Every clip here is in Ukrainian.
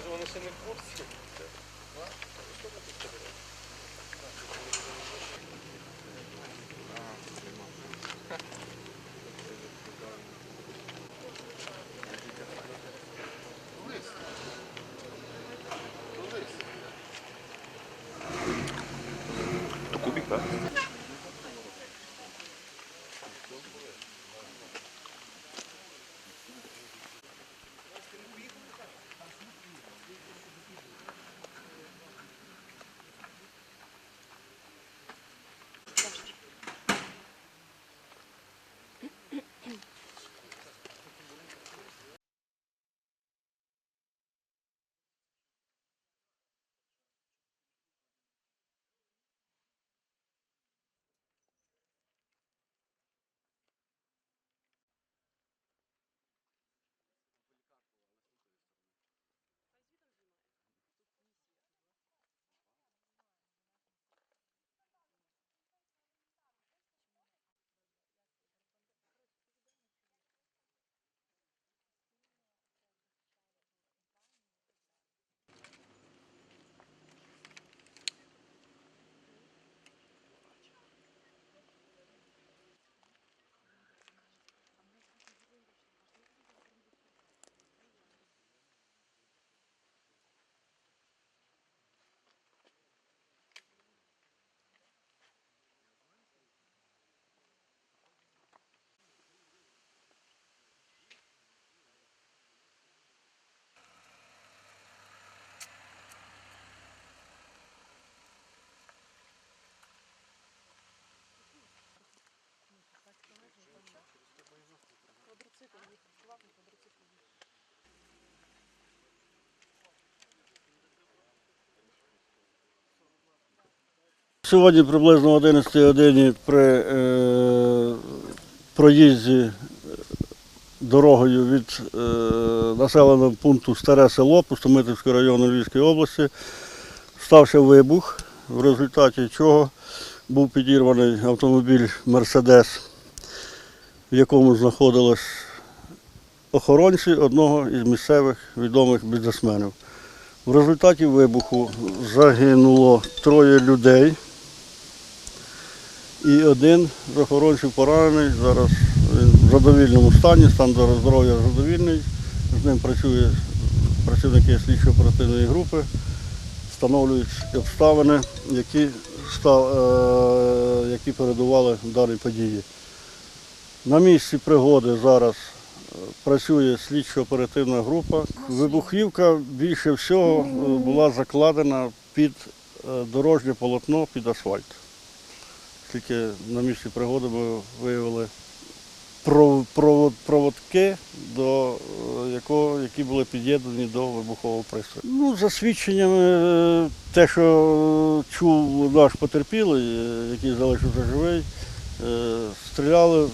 Навіть вони ще не в. Сьогодні приблизно о 11 годині при е, проїзді дорогою від е, населеного пункту Старе село Пустомитівського району Львівської області стався вибух, в результаті чого був підірваний автомобіль Мерседес, в якому знаходились охоронці одного із місцевих відомих бізнесменів. В результаті вибуху загинуло троє людей. І один з охоронців поранений. Зараз він в задовільному стані, стан здоров'я задовільний. З ним працюють працівники слідчо-оперативної групи, встановлюють обставини, які, ста- е, які передували даній події. На місці пригоди зараз е, працює слідчо-оперативна група. Вибухівка більше всього е, була закладена під е, дорожнє полотно, під асфальт. Тільки на місці пригоди ми виявили провод- проводки, до, е, якого, які були під'єднані до вибухового пристрою. Ну, за свідченнями, е, те, що чув наш потерпілий, е, який залишився живий, е, стріляли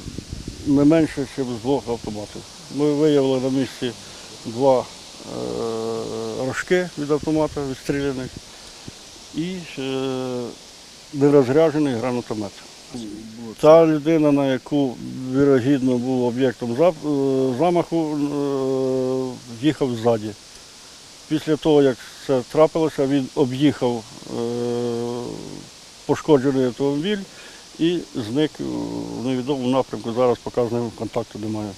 не менше, ніж з двох автоматів. Ми виявили на місці два е, рожки від автомата відстріляних і е, нерозряджений гранатомет. Та людина, на яку вірогідно був об'єктом е, замаху, е, їхав ззаді. Після того, як це трапилося, він об'їхав е, пошкоджений автомобіль і зник в невідомому напрямку. Зараз ним контакту немає.